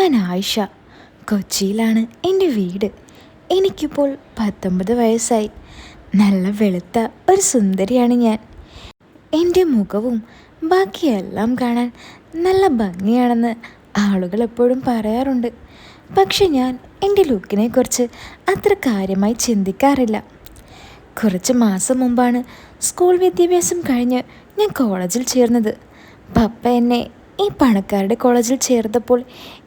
ഞാൻ ആയിഷ. കൊച്ചിയിലാണ് എന്റെ വീട്. എനിക്കിപ്പോൾ പത്തൊമ്പത് വയസ്സായി. നല്ല വെളുത്ത ഒരു സുന്ദരിയാണ് ഞാൻ. എന്റെ മുഖവും ബാക്കിയെല്ലാം കാണാൻ നല്ല ഭംഗിയാണെന്ന് ആളുകൾ എപ്പോഴും പറയാറുണ്ട്. പക്ഷെ ഞാൻ എന്റെ ലുക്കിനെക്കുറിച്ച് അത്ര കാര്യമായി ചിന്തിക്കാറില്ല. കുറച്ച് മാസം മുമ്പാണ് സ്കൂൾ വിദ്യാഭ്യാസം കഴിഞ്ഞ് ഞാൻ കോളേജിൽ ചേർന്നത്. പപ്പ എന്നെ ഈ പണക്കാരുടെ കോളേജിൽ ചേർത്തപ്പോൾ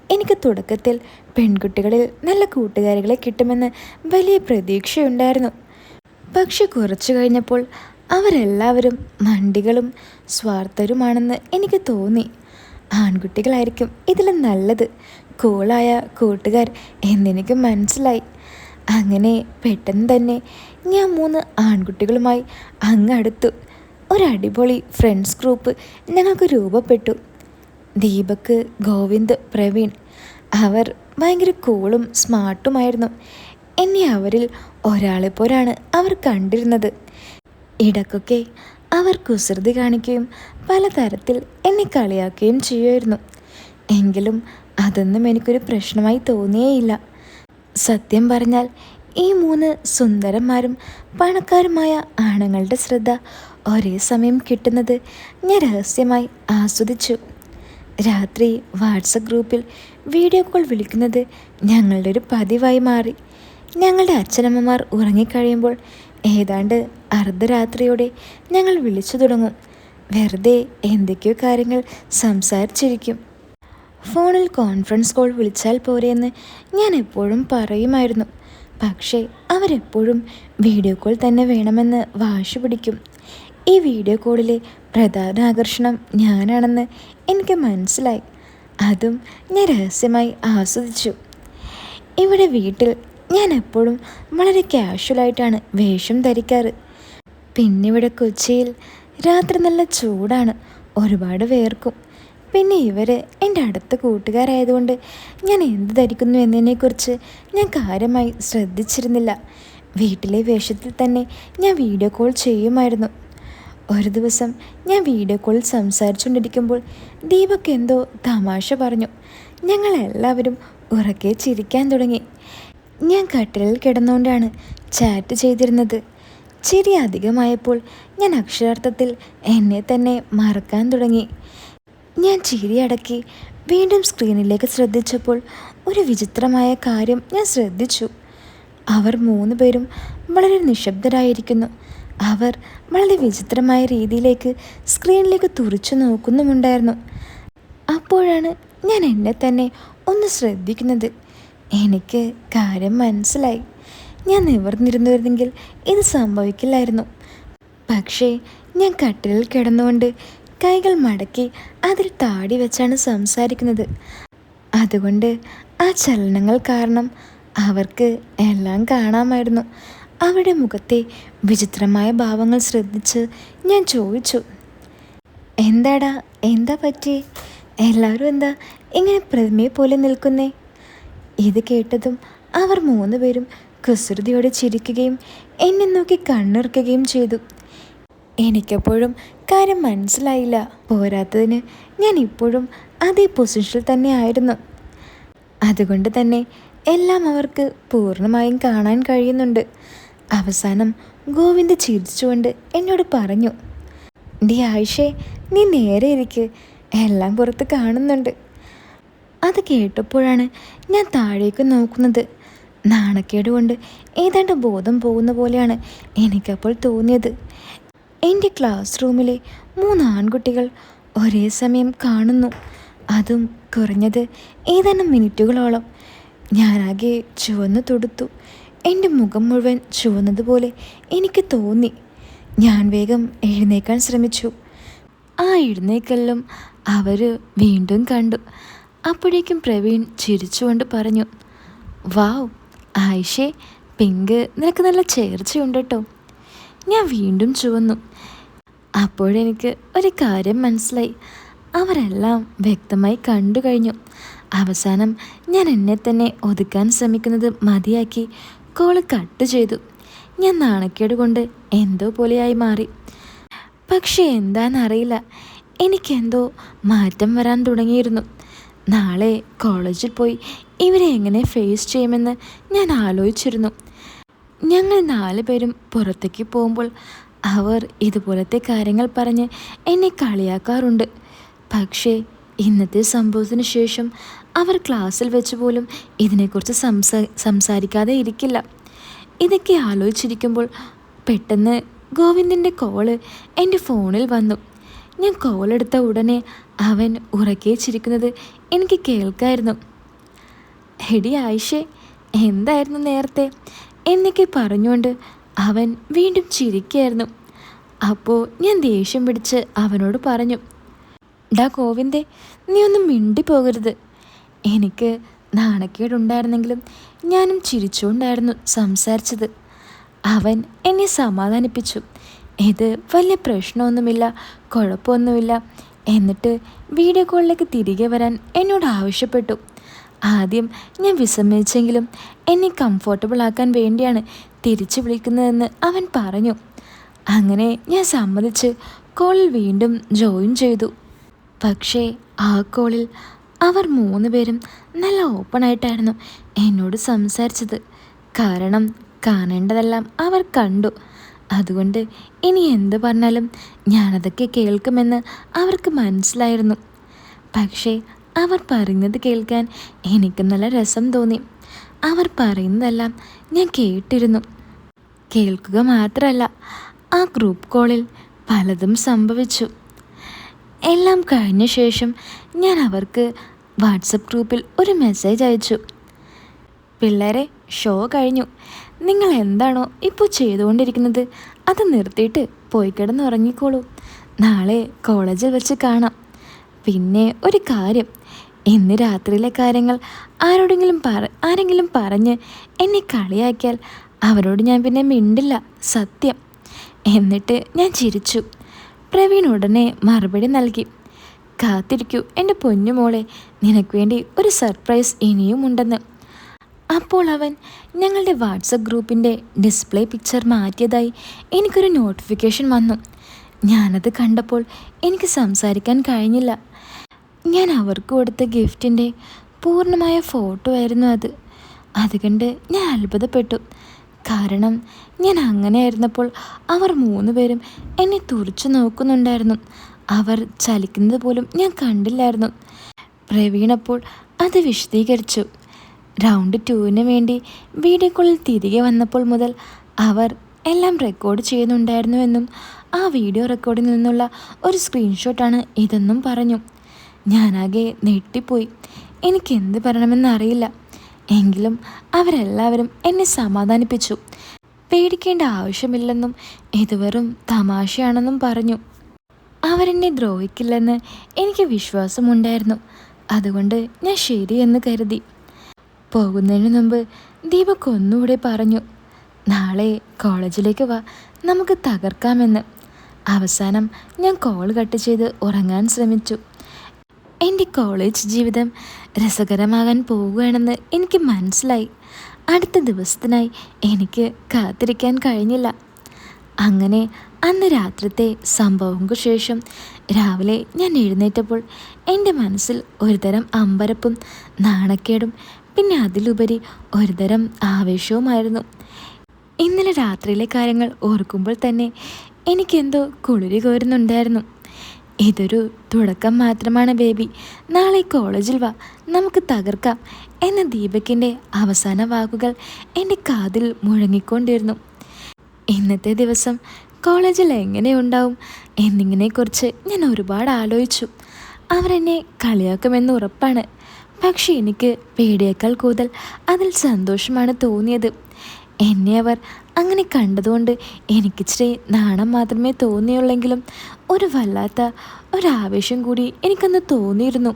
എനിക്ക് തുടക്കത്തിൽ പെൺകുട്ടികളിൽ നല്ല കൂട്ടുകാരികളെ കിട്ടുമെന്ന് വലിയ പ്രതീക്ഷയുണ്ടായിരുന്നു. പക്ഷെ കുറച്ചു കഴിഞ്ഞപ്പോൾ അവരെല്ലാവരും മണ്ടികളും സ്വാർത്ഥരുമാണെന്ന് എനിക്ക് തോന്നി. ആൺകുട്ടികളായിരിക്കും ഇതിൽ നല്ലത്. കൂളായ കൂട്ടുകാർ എന്നെനിക്ക് മനസ്സിലായി. അങ്ങനെ പെട്ടെന്ന് തന്നെ ഞാൻ മൂന്ന് ആൺകുട്ടികളുമായി അങ്ങടുത്തു ഒരു അടിപൊളി ഫ്രണ്ട്സ് ഗ്രൂപ്പ് ഞങ്ങൾക്ക് രൂപപ്പെട്ടു. ദീപക് ഗോവിന്ദ് പ്രവീൺ. അവർ ഭയങ്കര കൂളും സ്മാർട്ടുമായിരുന്നു എന്നെ അവരിൽ ഒരാളെ പോലാണ് അവർ കണ്ടിരുന്നത്. ഇടക്കൊക്കെ അവർ കുസൃതി കാണിക്കുകയും പലതരത്തിൽ എന്നെ കളിയാക്കുകയും ചെയ്യുമായിരുന്നു. എങ്കിലും അതൊന്നും എനിക്കൊരു പ്രശ്നമായി തോന്നിയേയില്ല. സത്യം പറഞ്ഞാൽ ഈ മൂന്ന് സുന്ദരന്മാരും പണക്കാരുമായ ആണുങ്ങളുടെ ശ്രദ്ധ ഒരേ സമയം കിട്ടുന്നത് ഞാൻ രഹസ്യമായി ആസ്വദിച്ചു. രാത്രി വാട്സപ്പ് ഗ്രൂപ്പിൽ വീഡിയോ കോൾ വിളിക്കുന്നത് ഞങ്ങളുടെ ഒരു പതിവായി മാറി. ഞങ്ങളുടെ അച്ഛനമ്മമാർ ഉറങ്ങിക്കഴിയുമ്പോൾ ഏതാണ്ട് അർദ്ധരാത്രിയോടെ ഞങ്ങൾ വിളിച്ചു തുടങ്ങും. വെറുതെ എന്തൊക്കെയോ കാര്യങ്ങൾ സംസാരിച്ചിരിക്കും. ഫോണിൽ കോൺഫറൻസ് കോൾ വിളിച്ചാൽ പോരെയെന്ന് ഞാൻ എപ്പോഴും പറയുമായിരുന്നു. പക്ഷേ അവരെപ്പോഴും വീഡിയോ കോൾ തന്നെ വേണമെന്ന് വാശി പിടിക്കും. ഈ വീഡിയോ കോളിലെ പ്രധാന ആകർഷണം ഞാനാണെന്ന് എനിക്ക് മനസ്സിലായി. അതും ഞാൻ രഹസ്യമായി ആസ്വദിച്ചു. ഇവിടെ വീട്ടിൽ ഞാൻ എപ്പോഴും വളരെ കാഷ്വലായിട്ടാണ് വേഷം ധരിക്കാറ്. പിന്നെ ഇവിടെ കൊച്ചിയിൽ രാത്രി നല്ല ചൂടാണ് ഒരുപാട് വേർക്കും. പിന്നെ ഇവർ എന്റെ അടുത്ത കൂട്ടുകാരായതുകൊണ്ട് ഞാൻ എന്ത് ധരിക്കുന്നു എന്നതിനെക്കുറിച്ച് ഞാൻ കാര്യമായി ശ്രദ്ധിച്ചിരുന്നില്ല. വീട്ടിലെ വേഷത്തിൽ തന്നെ ഞാൻ വീഡിയോ കോൾ ചെയ്യുമായിരുന്നു. ഒരു ദിവസം ഞാൻ വീഡിയോ കോളിൽ സംസാരിച്ചുകൊണ്ടിരിക്കുമ്പോൾ ദീപക് എന്തോ തമാശ പറഞ്ഞു. ഞങ്ങളെല്ലാവരും ഉറക്കെ ചിരിക്കാൻ തുടങ്ങി. ഞാൻ കട്ടിലിൽ കിടന്നുകൊണ്ടാണ് ചാറ്റ് ചെയ്തിരുന്നത്. ചിരി അധികമായപ്പോൾ ഞാൻ അക്ഷരാർത്ഥത്തിൽ എന്നെ തന്നെ മറക്കാൻ തുടങ്ങി. ഞാൻ ചിരി അടക്കി വീണ്ടും സ്ക്രീനിലേക്ക് ശ്രദ്ധിച്ചപ്പോൾ ഒരു വിചിത്രമായ കാര്യം ഞാൻ ശ്രദ്ധിച്ചു. അവർ മൂന്ന് പേരും വളരെ നിശബ്ദരായിരിക്കുന്നു. അവർ വളരെ വിചിത്രമായ രീതിയിലേക്ക് സ്ക്രീനിലേക്ക് തുറിച്ചു നോക്കുന്നുമുണ്ടായിരുന്നു. അപ്പോഴാണ് ഞാൻ എന്നെ തന്നെ ഒന്ന് ശ്രദ്ധിക്കുന്നത്. എനിക്ക് കാര്യം മനസ്സിലായി. ഞാൻ നിവർന്നിരുന്നുവരുന്നെങ്കിൽ ഇത് സംഭവിക്കില്ലായിരുന്നു. പക്ഷേ ഞാൻ കട്ടിലിൽ കിടന്നുകൊണ്ട് കൈകൾ മടക്കി അതിൽ താടി വെച്ചാണ് സംസാരിക്കുന്നത്. അതുകൊണ്ട് ആ ചലനങ്ങൾ കാരണം അവർക്ക് എല്ലാം കാണാമായിരുന്നു. അവരുടെ മുഖത്തെ വിചിത്രമായ ഭാവങ്ങൾ ശ്രദ്ധിച്ച് ഞാൻ ചോദിച്ചു എന്താടാ എന്താ പറ്റി എല്ലാവരും എന്താ ഇങ്ങനെ പ്രതിമയെ പോലെ നിൽക്കുന്നേ? ഇത് കേട്ടതും അവർ മൂന്ന് പേരും കുസൃതിയോടെ ചിരിക്കുകയും എന്നെ നോക്കി കണ്ണിറുക്കുകയും ചെയ്തു. എനിക്കെപ്പോഴും കാര്യം മനസ്സിലായില്ല. പോരാത്തതിന് ഞാൻ ഇപ്പോഴും അതേ പൊസിഷനിൽ തന്നെ ആയിരുന്നു. അതുകൊണ്ട് തന്നെ എല്ലാം അവർക്ക് പൂർണമായും കാണാൻ കഴിയുന്നുണ്ട്. അവസാനം ഗോവിന്ദ് ചിരിച്ചുകൊണ്ട് എന്നോട് പറഞ്ഞു ഡി ആയിഷേ നീ നേരെ ഇരിക്ക്. എല്ലാം പുറത്ത് കാണുന്നുണ്ട്. അത് കേട്ടപ്പോഴാണ് ഞാൻ താഴേക്ക് നോക്കുന്നത്. നാണക്കേട് കൊണ്ട് ഏതാണ്ട് ബോധം പോകുന്ന പോലെയാണ് എനിക്കപ്പോൾ തോന്നിയത്. എന്റെ ക്ലാസ് റൂമിലെ മൂന്ന് ആൺകുട്ടികൾ ഒരേ സമയം കാണുന്നു. അതും കുറഞ്ഞത് ഏതാനും മിനിറ്റുകളോളം. ഞാനാകെ ചുവന്നു തൊടുത്തു. എന്റെ മുഖം മുഴുവൻ ചുവന്നതുപോലെ എനിക്ക് തോന്നി. ഞാൻ വേഗം എഴുന്നേക്കാൻ ശ്രമിച്ചു. ആ എഴുന്നേക്കല്ലും അവർ വീണ്ടും കണ്ടു. അപ്പോഴേക്കും പ്രവീൺ ചിരിച്ചുകൊണ്ട് പറഞ്ഞു വാവ് ആയിഷേ പിങ്ക് നിനക്ക് നല്ല ചേർച്ചയുണ്ട് കേട്ടോ ഞാൻ വീണ്ടും ചുവന്നു. അപ്പോഴെനിക്ക് ഒരു കാര്യം മനസ്സിലായി. അവരെല്ലാം വ്യക്തമായി കണ്ടു കഴിഞ്ഞു. അവസാനം ഞാൻ എന്നെ തന്നെ ഒതുക്കാൻ ശ്രമിക്കുന്നത് മതിയാക്കി. കോൾ കട്ട് ചെയ്തു. ഞാൻ നാണക്കേട് കൊണ്ട് എന്തോ പോലെയായി മാറി. പക്ഷേ എന്താണെന്നറിയില്ല എനിക്കെന്തോ മാറ്റം വരാൻ തുടങ്ങിയിരുന്നു. നാളെ കോളേജിൽ പോയി ഇവരെ എങ്ങനെ ഫേസ് ചെയ്യുമെന്ന് ഞാൻ ആലോചിച്ചിരുന്നു. ഞങ്ങൾ നാല് പേരും പുറത്തേക്ക് പോകുമ്പോൾ അവർ ഇതുപോലത്തെ കാര്യങ്ങൾ പറഞ്ഞ് എന്നെ കളിയാക്കാറുണ്ട്. പക്ഷേ ഇന്നത്തെ സംഭവത്തിന് ശേഷം അവർ ക്ലാസ്സിൽ വെച്ച് പോലും ഇതിനെക്കുറിച്ച് സംസാ സംസാരിക്കാതെ ഇരിക്കില്ല. ഇതൊക്കെ ആലോചിച്ചിരിക്കുമ്പോൾ പെട്ടെന്ന് ഗോവിന്ദന്റെ കോൾ എന്റെ ഫോണിൽ വന്നു. ഞാൻ കോളെടുത്ത ഉടനെ അവൻ ഉറക്കെ ചിരിക്കുന്നത് എനിക്ക് കേൾക്കായിരുന്നു. ഹെഡി ആയിഷേ എന്തായിരുന്നു നേരത്തെ? എന്നൊക്കെ പറഞ്ഞുകൊണ്ട് അവൻ വീണ്ടും ചിരിക്കുകയായിരുന്നു അപ്പോൾ ഞാൻ ദേഷ്യം പിടിച്ച് അവനോട് പറഞ്ഞു ഡാ ഗോവിന്ദേ നീ ഒന്നും മിണ്ടിപ്പോകരുത്. എനിക്ക് നാണക്കേടുണ്ടായിരുന്നെങ്കിലും ഞാനും ചിരിച്ചുകൊണ്ടായിരുന്നു സംസാരിച്ചത്. അവൻ എന്നെ സമാധാനിപ്പിച്ചു. ഇത് വലിയ പ്രശ്നമൊന്നുമില്ല കുഴപ്പമൊന്നുമില്ല എന്നിട്ട് വീഡിയോ കോളിലേക്ക് തിരികെ വരാൻ എന്നോട് ആവശ്യപ്പെട്ടു. ആദ്യം ഞാൻ വിസമ്മതിച്ചെങ്കിലും എന്നെ കംഫർട്ടബിൾ ആക്കാൻ വേണ്ടിയാണ് തിരിച്ചു വിളിക്കുന്നതെന്ന് അവൻ പറഞ്ഞു. അങ്ങനെ ഞാൻ സമ്മതിച്ച് കോളിൽ വീണ്ടും ജോയിൻ ചെയ്തു. പക്ഷേ ആ കോളിൽ അവർ മൂന്ന് പേരും നല്ല ഓപ്പണായിട്ടായിരുന്നു എന്നോട് സംസാരിച്ചത്. കാരണം കാണേണ്ടതെല്ലാം അവർ കണ്ടു. അതുകൊണ്ട് ഇനി എന്ത് പറഞ്ഞാലും ഞാനതൊക്കെ കേൾക്കുമെന്ന് അവർക്ക് മനസ്സിലായിരുന്നു. പക്ഷേ അവർ പറയുന്നത് കേൾക്കാൻ എനിക്ക് നല്ല രസം തോന്നി. അവർ പറയുന്നതെല്ലാം ഞാൻ കേട്ടിരുന്നു. കേൾക്കുക മാത്രമല്ല ആ ഗ്രൂപ്പ് കോളിൽ പലതും സംഭവിച്ചു. എല്ലാം കഴിഞ്ഞ ശേഷം ഞാൻ അവർക്ക് വാട്സപ്പ് ഗ്രൂപ്പിൽ ഒരു മെസ്സേജ് അയച്ചു. പിള്ളേരെ ഷോ കഴിഞ്ഞു. നിങ്ങൾ എന്താണോ ഇപ്പോൾ ചെയ്തുകൊണ്ടിരിക്കുന്നത് അത് നിർത്തിയിട്ട് പോയി കിടന്ന് ഉറങ്ങിക്കോളൂ നാളെ കോളേജിൽ വെച്ച് കാണാം. പിന്നെ ഒരു കാര്യം. ഇന്ന് രാത്രിയിലെ കാര്യങ്ങൾ ആരോടെങ്കിലും പറ ആരെങ്കിലും പറഞ്ഞ് എന്നെ കളിയാക്കിയാൽ അവരോട് ഞാൻ പിന്നെ മിണ്ടില്ല. സത്യം. എന്നിട്ട് ഞാൻ ചിരിച്ചു. പ്രവീൺ ഉടനെ മറുപടി നൽകി. കാത്തിരിക്കൂ. എന്റെ പൊന്നുമോളെ നിനക്ക് വേണ്ടി ഒരു സർപ്രൈസ് ഇനിയും ഉണ്ടെന്ന്. അപ്പോൾ അവൻ ഞങ്ങളുടെ വാട്സപ്പ് ഗ്രൂപ്പിന്റെ ഡിസ്പ്ലേ പിക്ചർ മാറ്റിയതായി എനിക്കൊരു നോട്ടിഫിക്കേഷൻ വന്നു. ഞാനത് കണ്ടപ്പോൾ എനിക്ക് സംസാരിക്കാൻ കഴിഞ്ഞില്ല. ഞാൻ അവർക്ക് കൊടുത്ത ഗിഫ്റ്റിന്റെ പൂർണമായ ഫോട്ടോ ആയിരുന്നു അത്. അതുകൊണ്ട് ഞാൻ അത്ഭുതപ്പെട്ടു. കാരണം ഞാൻ അങ്ങനെ ആയിരുന്നപ്പോൾ അവർ മൂന്ന് പേരും എന്നെ തുറച്ചു നോക്കുന്നുണ്ടായിരുന്നു. അവർ ചലിക്കുന്നത് പോലും ഞാൻ കണ്ടില്ലായിരുന്നു. പ്രവീണപ്പോൾ അത് വിശദീകരിച്ചു. റൗണ്ട് ടുവിന് വേണ്ടി വീഡിയോ കോളിൽ തിരികെ വന്നപ്പോൾ മുതൽ അവർ എല്ലാം റെക്കോർഡ് ചെയ്യുന്നുണ്ടായിരുന്നുവെന്നും ആ വീഡിയോ റെക്കോർഡിൽ നിന്നുള്ള ഒരു സ്ക്രീൻഷോട്ടാണ് ഇതെന്നും പറഞ്ഞു. ഞാനാകെ നെട്ടിപ്പോയി എനിക്ക് എന്ത് പറയണമെന്ന് അറിയില്ല. എങ്കിലും അവരെല്ലാവരും എന്നെ സമാധാനിപ്പിച്ചു. പേടിക്കേണ്ട ആവശ്യമില്ലെന്നും ഇത് വെറും തമാശയാണെന്നും പറഞ്ഞു. അവരെന്നെ ദ്രോഹിക്കില്ലെന്ന് എനിക്ക് വിശ്വാസമുണ്ടായിരുന്നു. അതുകൊണ്ട് ഞാൻ ശരിയെന്ന് കരുതി. പോകുന്നതിന് മുമ്പ് ദീപക് ഒന്നുകൂടെ പറഞ്ഞു നാളെ കോളേജിലേക്ക് വാ നമുക്ക് തകർക്കാമെന്ന്. അവസാനം ഞാൻ കോൾ കട്ട് ചെയ്ത് ഉറങ്ങാൻ ശ്രമിച്ചു. എന്റെ കോളേജ് ജീവിതം രസകരമാകാൻ പോവുകയാണെന്ന് എനിക്ക് മനസ്സിലായി. അടുത്ത ദിവസത്തിനായി എനിക്ക് കാത്തിരിക്കാൻ കഴിഞ്ഞില്ല. അങ്ങനെ അന്ന് രാത്രിത്തെ സംഭവങ്ങൾക്ക് ശേഷം രാവിലെ ഞാൻ എഴുന്നേറ്റപ്പോൾ എന്റെ മനസ്സിൽ ഒരുതരം അമ്പരപ്പും നാണക്കേടും പിന്നെ അതിലുപരി ഒരുതരം ആവേശവുമായിരുന്നു. ഇന്നലെ രാത്രിയിലെ കാര്യങ്ങൾ ഓർക്കുമ്പോൾ തന്നെ എനിക്കെന്തോ കുളിരി കോരുന്നുണ്ടായിരുന്നു. ഇതൊരു തുടക്കം മാത്രമാണ് ബേബി. നാളെ കോളേജിൽ വാ നമുക്ക് തകർക്കാം എന്ന ദീപകിന്റെ അവസാന വാക്കുകൾ എന്റെ കാതിൽ മുഴങ്ങിക്കൊണ്ടിരുന്നു. ഇന്നത്തെ ദിവസം കോളേജിൽ എങ്ങനെയുണ്ടാവും എന്നിങ്ങനെക്കുറിച്ച് ഞാൻ ഒരുപാട് ആലോചിച്ചു. അവരെന്നെ കളിയാക്കുമെന്ന് ഉറപ്പാണ്. പക്ഷേ എനിക്ക് പേടിയേക്കാൾ കൂടുതൽ അതിൽ സന്തോഷമാണ് തോന്നിയത്. എന്നെ അവർ അങ്ങനെ കണ്ടതുകൊണ്ട് എനിക്കിച്ചിരി നാണം മാത്രമേ തോന്നിയുള്ളെങ്കിലും ഒരു വല്ലാത്ത ഒരാവേശം കൂടി എനിക്കന്ന് തോന്നിയിരുന്നു.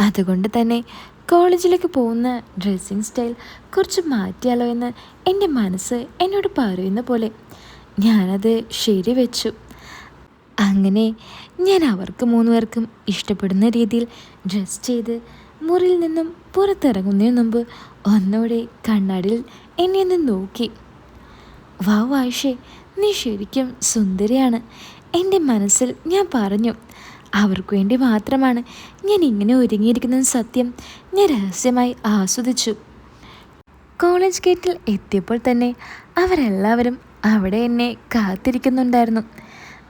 അതുകൊണ്ട് തന്നെ കോളേജിലേക്ക് പോകുന്ന ഡ്രസ്സിങ് സ്റ്റൈൽ കുറച്ച് മാറ്റിയാലോ എന്ന് എന്റെ മനസ്സ് എന്നോട് പറയുന്ന പോലെ ഞാനത് ശരിവെച്ചു അങ്ങനെ ഞാൻ അവർക്ക് മൂന്ന് പേർക്കും ഇഷ്ടപ്പെടുന്ന രീതിയിൽ ഡ്രസ് ചെയ്ത് മുറിയിൽ നിന്നും പുറത്തിറങ്ങുന്നതിന് മുമ്പ് ഒന്നുകൂടെ കണ്ണാടിയിൽ എന്നെ ഒന്ന് നോക്കി. വാവ് വാഷേ നീ ശരിക്കും സുന്ദരിയാണ് എന്റെ മനസ്സിൽ ഞാൻ പറഞ്ഞു. അവർക്ക് വേണ്ടി മാത്രമാണ് ഞാൻ ഇങ്ങനെ ഒരുങ്ങിയിരിക്കുന്ന സത്യം. ഞാൻ രഹസ്യമായി ആസ്വദിച്ചു. കോളേജ് ഗേറ്റിൽ എത്തിയപ്പോൾ തന്നെ അവരെല്ലാവരും അവിടെ എന്നെ കാത്തിരിക്കുന്നുണ്ടായിരുന്നു.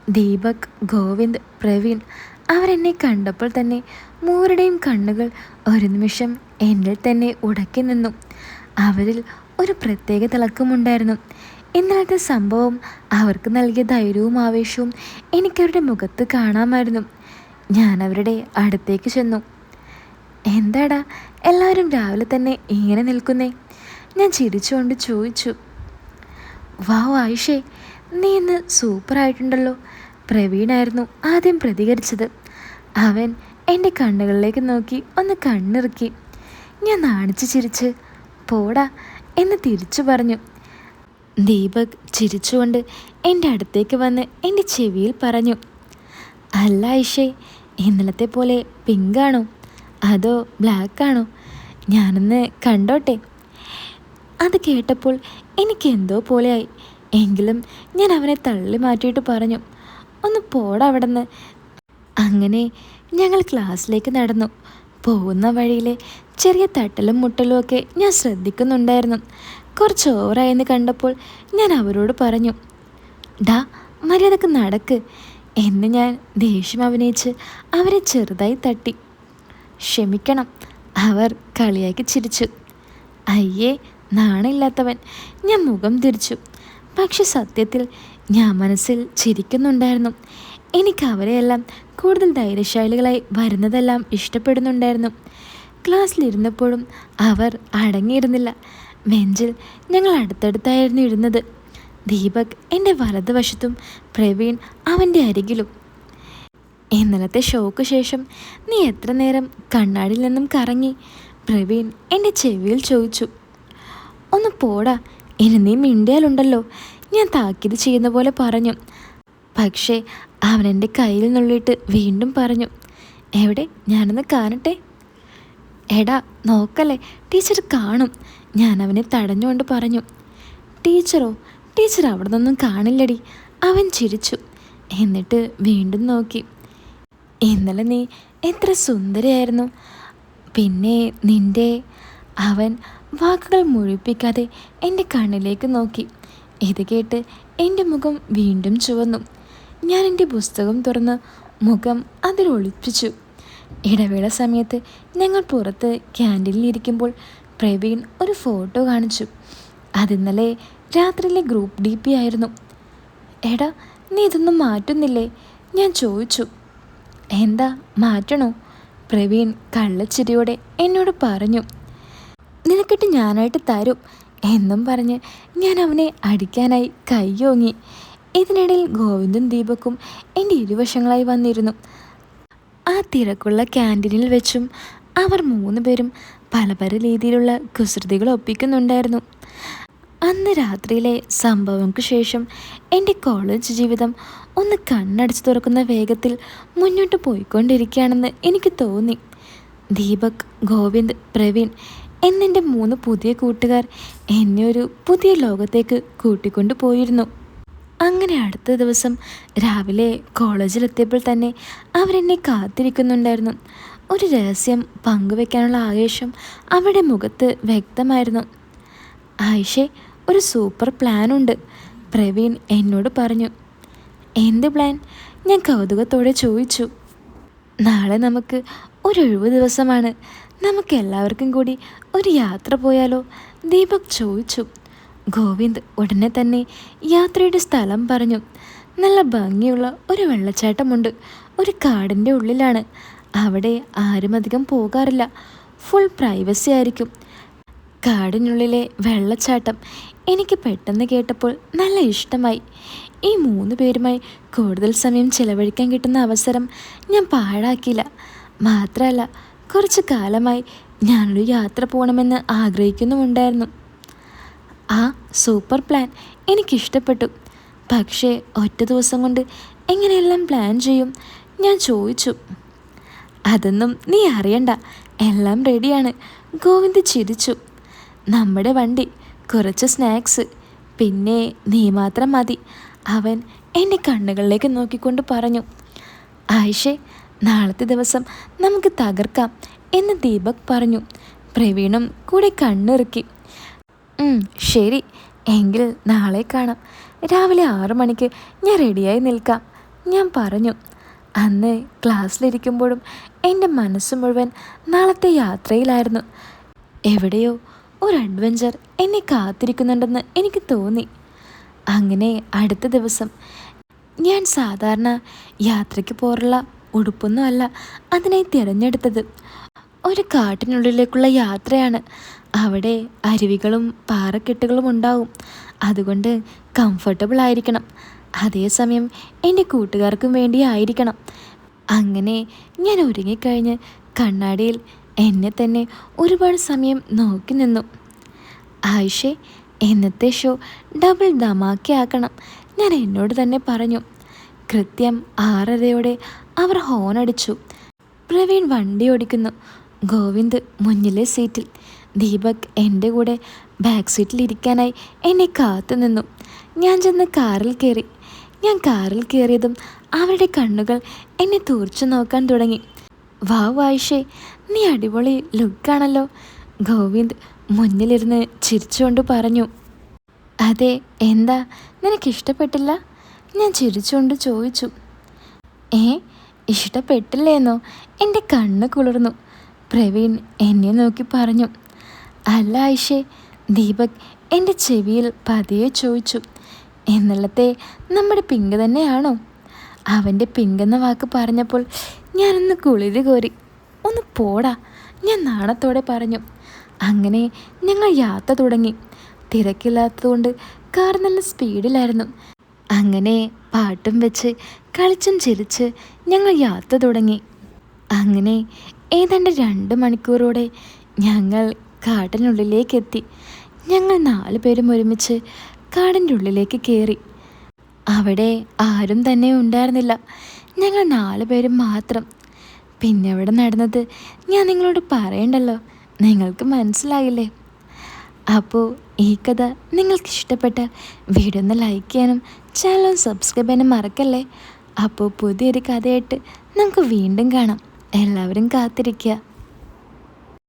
ദീപക് ഗോവിന്ദ് പ്രവീൺ അവരെന്നെ കണ്ടപ്പോൾ തന്നെ മൂരുടെയും കണ്ണുകൾ ഒരു നിമിഷം എന്നിൽ തന്നെ ഉടക്കി നിന്നു. അവരിൽ ഒരു പ്രത്യേക തിളക്കമുണ്ടായിരുന്നു. ഇന്നലത്തെ സംഭവം അവർക്ക് നൽകിയ ധൈര്യവും ആവേശവും എനിക്കവരുടെ മുഖത്ത് കാണാമായിരുന്നു. ഞാൻ അവരുടെ അടുത്തേക്ക് ചെന്നു. എന്താടാ എല്ലാവരും രാവിലെ തന്നെ ഇങ്ങനെ നിൽക്കുന്നേ? ഞാൻ ചിരിച്ചുകൊണ്ട് ചോദിച്ചു. വാവ് ആയിഷേ നീ ഇന്ന് സൂപ്പറായിട്ടുണ്ടല്ലോ. പ്രവീണായിരുന്നു ആദ്യം പ്രതികരിച്ചത്. അവൻ എന്റെ കണ്ണുകളിലേക്ക് നോക്കി ഒന്ന് കണ്ണിറുക്കി. ഞാൻ നാണിച്ച് ചിരിച്ച് പോടാ എന്ന് തിരിച്ചു പറഞ്ഞു. ദീപക് ചിരിച്ചുകൊണ്ട് എന്റെ അടുത്തേക്ക് വന്ന് എന്റെ ചെവിയിൽ പറഞ്ഞു. അല്ല ഐഷേ ഇന്നലത്തെ പോലെ പിങ്കാണോ അതോ ബ്ലാക്കാണോ ഞാനൊന്ന് കണ്ടോട്ടെ. അത് കേട്ടപ്പോൾ എനിക്ക് എന്തോ പോലെയായി. എങ്കിലും ഞാൻ അവനെ തള്ളി മാറ്റിയിട്ട് പറഞ്ഞു ഒന്ന് പോടാ അവിടെ നിന്ന് അങ്ങനെ ഞങ്ങൾ ക്ലാസ്സിലേക്ക് നടന്നു. പോകുന്ന വഴിയിലെ ചെറിയ തട്ടലും മുട്ടലും ഒക്കെ ഞാൻ ശ്രദ്ധിക്കുന്നുണ്ടായിരുന്നു. കുറച്ച് ഓവറായെന്ന് കണ്ടപ്പോൾ ഞാൻ അവരോട് പറഞ്ഞു ഡാ മര്യാദയ്ക്ക് നടക്ക്. എന്ന് ഞാൻ ദേഷ്യം അഭിനയിച്ച് അവരെ ചെറുതായി തട്ടി. ക്ഷമിക്കണം അവർ കളിയാക്കി ചിരിച്ചു. അയ്യേ നാണില്ലാത്തവൻ. ഞാൻ മുഖം തിരിച്ചു. പക്ഷെ സത്യത്തിൽ ഞാൻ മനസ്സിൽ ചിരിക്കുന്നുണ്ടായിരുന്നു. എനിക്ക് അവരെയെല്ലാം കൂടുതൽ ധൈര്യശാലികളായി വരുന്നതെല്ലാം ഇഷ്ടപ്പെടുന്നുണ്ടായിരുന്നു. ക്ലാസ്സിലിരുന്നപ്പോഴും അവർ അടങ്ങിയിരുന്നില്ല. ബെഞ്ചിൽ ഞങ്ങൾ അടുത്തടുത്തായിരുന്നു ഇരുന്നത്. ദീപക് എന്റെ വലതുവശത്തും പ്രവീൺ അവന്റെ അരികിലും. ഇന്നലത്തെ ഷോക്ക് ശേഷം നീ എത്ര നേരം കണ്ണാടിയിൽ നിന്നും കറങ്ങി? പ്രവീൺ എന്റെ ചെവിയിൽ ചോദിച്ചു. ഒന്ന് പോടാ ഇനി നീ മിണ്ടിയാലുണ്ടല്ലോ ഞാൻ താക്കീത് ചെയ്യുന്ന പോലെ പറഞ്ഞു. പക്ഷേ അവൻ എന്റെ കയ്യിൽ നുള്ളിയിട്ട് വീണ്ടും പറഞ്ഞു എവിടെ? ഞാനൊന്ന് കാണട്ടെ? എടാ നോക്കല്ലേ ടീച്ചർ കാണും ഞാൻ അവനെ തടഞ്ഞുകൊണ്ട് പറഞ്ഞു. ടീച്ചറോ ടീച്ചർ അവിടെ നിന്നൊന്നും കാണില്ലടി. അവൻ ചിരിച്ചു. എന്നിട്ട് വീണ്ടും നോക്കി. ഇന്നലെ നീ എത്ര സുന്ദരിയായിരുന്നു. പിന്നെ നിന്റെ അവൻ വാക്കുകൾ മുഴിപ്പിക്കാതെ എന്റെ കണ്ണിലേക്ക് നോക്കി. ഇത് കേട്ട് എന്റെ മുഖം വീണ്ടും ചുവന്നു. ഞാൻ എന്റെ പുസ്തകം തുറന്ന് മുഖം അതിൽ ഒളിപ്പിച്ചു. ഇടവേള സമയത്ത് ഞങ്ങൾ പുറത്ത് ക്യാന്റീനിൽ ഇരിക്കുമ്പോൾ പ്രവീൺ ഒരു ഫോട്ടോ കാണിച്ചു. അതിന്നലെ രാത്രിയിലെ ഗ്രൂപ്പ് ഡി പി ആയിരുന്നു. എടാ നീ ഇതൊന്നും മാറ്റുന്നില്ലേ? ഞാൻ ചോദിച്ചു. എന്താ മാറ്റണോ? പ്രവീൺ കള്ളച്ചിരിയോടെ എന്നോട് പറഞ്ഞു. നിനക്കിട്ട് ഞാനായിട്ട് തരും എന്നും പറഞ്ഞ് ഞാൻ അവനെ അടിക്കാനായി കൈയോങ്ങി ഇതിനിടയിൽ ഗോവിന്ദും ദീപക്കും എന്റെ ഇരുവശങ്ങളായി വന്നിരുന്നു. ആ തിരക്കുള്ള ക്യാന്റീനിൽ വെച്ചും അവർ മൂന്ന് പേരും പല പല രീതിയിലുള്ള കുസൃതികൾ ഒപ്പിക്കുന്നുണ്ടായിരുന്നു. അന്ന് രാത്രിയിലെ സംഭവങ്ങൾക്ക് ശേഷം എന്റെ കോളേജ് ജീവിതം ഒന്ന് കണ്ണടച്ച് തുറക്കുന്ന വേഗത്തിൽ മുന്നോട്ട് പോയിക്കൊണ്ടിരിക്കുകയാണെന്ന് എനിക്ക് തോന്നി. ദീപക് ഗോവിന്ദ് പ്രവീൺ എന്നെന്റെ മൂന്ന് പുതിയ കൂട്ടുകാർ എന്നെ ഒരു പുതിയ ലോകത്തേക്ക് കൂട്ടിക്കൊണ്ടു പോയിരുന്നു. അങ്ങനെ അടുത്ത ദിവസം രാവിലെ കോളേജിലെത്തിയപ്പോൾ തന്നെ അവരെന്നെ കാത്തിരിക്കുന്നുണ്ടായിരുന്നു. ഒരു രഹസ്യം പങ്കുവെക്കാനുള്ള ആവേശം അവരുടെ മുഖത്ത് വ്യക്തമായിരുന്നു. ആയിഷെ ഒരു സൂപ്പർ പ്ലാനുണ്ട് പ്രവീൺ എന്നോട് പറഞ്ഞു. എന്ത് പ്ലാൻ ഞാൻ കൗതുകത്തോടെ ചോദിച്ചു. നാളെ നമുക്ക് ഒരു ഒഴിവ് ദിവസമാണ്. നമുക്ക് എല്ലാവർക്കും കൂടി ഒരു യാത്ര പോയാലോ? ദീപക് ചോദിച്ചു. ഗോവിന്ദ് ഉടനെ തന്നെ യാത്രയുടെ സ്ഥലം പറഞ്ഞു. നല്ല ഭംഗിയുള്ള ഒരു വെള്ളച്ചാട്ടമുണ്ട്. ഒരു കാടിന്റെ ഉള്ളിലാണ്. അവിടെ ആരും അധികം പോകാറില്ല. ഫുൾ പ്രൈവസി ആയിരിക്കും. കാടിനുള്ളിലെ വെള്ളച്ചാട്ടം എനിക്ക് പെട്ടെന്ന് കേട്ടപ്പോൾ നല്ല ഇഷ്ടമായി. ഈ മൂന്ന് പേരുമായി കൂടുതൽ സമയം ചിലവഴിക്കാൻ കിട്ടുന്ന അവസരം ഞാൻ പാഴാക്കിയില്ല. മാത്രമല്ല കുറച്ച് കാലമായി ഞാനൊരു യാത്ര പോകണമെന്ന് ആഗ്രഹിക്കുന്നുമുണ്ടായിരുന്നു. ആ സൂപ്പർ പ്ലാൻ എനിക്കിഷ്ടപ്പെട്ടു. പക്ഷേ ഒറ്റ ദിവസം കൊണ്ട് എങ്ങനെയെല്ലാം പ്ലാൻ ചെയ്യും? ഞാൻ ചോദിച്ചു. അതൊന്നും നീ അറിയണ്ട. എല്ലാം റെഡിയാണ്. ഗോവിന്ദ് ചിരിച്ചു. നമ്മുടെ വണ്ടി കുറച്ച് സ്നാക്സ്. പിന്നെ നീ മാത്രം മതി. അവൻ എന്റെ കണ്ണുകളിലേക്ക് നോക്കിക്കൊണ്ട് പറഞ്ഞു ആയിഷെ നാളത്തെ ദിവസം നമുക്ക് തകർക്കാം എന്ന് ദീപക് പറഞ്ഞു. പ്രവീണും കൂടെ കണ്ണിറുക്കി ശരി. എങ്കിൽ നാളെ കാണാം. രാവിലെ ആറു മണിക്ക് ഞാൻ റെഡിയായി നിൽക്കാം ഞാൻ പറഞ്ഞു. അന്ന് ക്ലാസ്സിലിരിക്കുമ്പോഴും എന്റെ മനസ്സ് മുഴുവൻ നാളത്തെ യാത്രയിലായിരുന്നു. എവിടെയോ ഒരു അഡ്വഞ്ചർ എന്നെ കാത്തിരിക്കുന്നുണ്ടെന്ന് എനിക്ക് തോന്നി. അങ്ങനെ അടുത്ത ദിവസം ഞാൻ സാധാരണ യാത്രയ്ക്ക് പോറുള്ള ഉടുപ്പൊന്നുമല്ല അതിനായി തിരഞ്ഞെടുത്തത്. ഒരു കാട്ടിനുള്ളിലേക്കുള്ള യാത്രയാണ്. അവിടെ അരുവികളും പാറക്കെട്ടുകളും ഉണ്ടാവും. അതുകൊണ്ട് കംഫർട്ടബിൾ ആയിരിക്കണം. അതേസമയം എന്റെ കൂട്ടുകാർക്കും വേണ്ടി ആയിരിക്കണം അങ്ങനെ ഞാൻ ഒരുങ്ങിക്കഴിഞ്ഞ് കണ്ണാടിയിൽ എന്നെ തന്നെ ഒരുപാട് സമയം നോക്കി നിന്നു. ആയിഷെ എന്നത്തെ ഷോ ഡബിൾ ധമാക്കിയാക്കണം ഞാൻ എന്നോട് തന്നെ പറഞ്ഞു. കൃത്യം ആറരയോടെ അവർ ഹോണടിച്ചു പ്രവീൺ വണ്ടി ഓടിക്കുന്നു. ഗോവിന്ദ് മുന്നിലെ സീറ്റിൽ. ദീപക് എന്റെ കൂടെ ബാക്ക് സീറ്റിൽ ഇരിക്കാനായി എന്നെ കാത്തു നിന്നു. ഞാൻ ചെന്ന് കാറിൽ കയറി ഞാൻ കാറിൽ കയറിയതും അവരുടെ കണ്ണുകൾ എന്നെ തൂർച്ചു നോക്കാൻ തുടങ്ങി. വാ വായിഷേ നീ അടിപൊളി ലുക്കാണല്ലോ. ഗോവിന്ദ് മുന്നിലിരുന്ന് ചിരിച്ചുകൊണ്ട് പറഞ്ഞു അതെ എന്താ? നിനക്കിഷ്ടപ്പെട്ടില്ല? ഞാൻ ചിരിച്ചുകൊണ്ട് ചോദിച്ചു ഏ ഇഷ്ടപ്പെട്ടില്ലേന്നോ? എന്റെ കണ്ണ് കുളിർന്നു. പ്രവീൺ എന്നെ നോക്കി പറഞ്ഞു അല്ല ആയിഷേ ദീപക് എന്റെ ചെവിയിൽ പതിയെ ചോദിച്ചു എന്നുള്ളത്തെ നമ്മുടെ പിങ്ക് തന്നെയാണോ? അവന്റെ പിങ്ക് എന്ന വാക്ക് പറഞ്ഞപ്പോൾ ഞാനൊന്ന് കുളിര് കോരി ഒന്ന് പോടാ. ഞാൻ നാണത്തോടെ പറഞ്ഞു. അങ്ങനെ ഞങ്ങൾ യാത്ര തുടങ്ങി. തിരക്കില്ലാത്തതുകൊണ്ട് കാർ നല്ല സ്പീഡിലായിരുന്നു. അങ്ങനെ പാട്ടും വെച്ച് കളിച്ചും ചിരിച്ച് ഞങ്ങൾ യാത്ര തുടങ്ങി. അങ്ങനെ ഏതാണ്ട് രണ്ട് മണിക്കൂറോടെ ഞങ്ങൾ കാട്ടിനുള്ളിലേക്ക് എത്തി ഞങ്ങൾ നാല് പേരും ഒരുമിച്ച് കാടിന്റെ ഉള്ളിലേക്ക് കയറി. അവിടെ ആരും തന്നെ ഉണ്ടായിരുന്നില്ല. ഞങ്ങൾ നാല് പേരും മാത്രം. പിന്നെ അവിടെ നടന്നത്? ഞാൻ നിങ്ങളോട് പറയണ്ടല്ലോ. നിങ്ങൾക്ക് മനസ്സിലായില്ലേ? അപ്പോൾ ഈ കഥ നിങ്ങൾക്ക് ഇഷ്ടപ്പെട്ട വീഡിയോ ഒന്ന് ലൈക്ക് ചെയ്യാനും ചാനൽ സബ്സ്ക്രൈബ് ചെയ്യാനും മറക്കല്ലേ? അപ്പോൾ പുതിയൊരു കഥയായിട്ട് നമുക്ക് വീണ്ടും കാണാം. എല്ലാവരും കാത്തിരിക്കുക.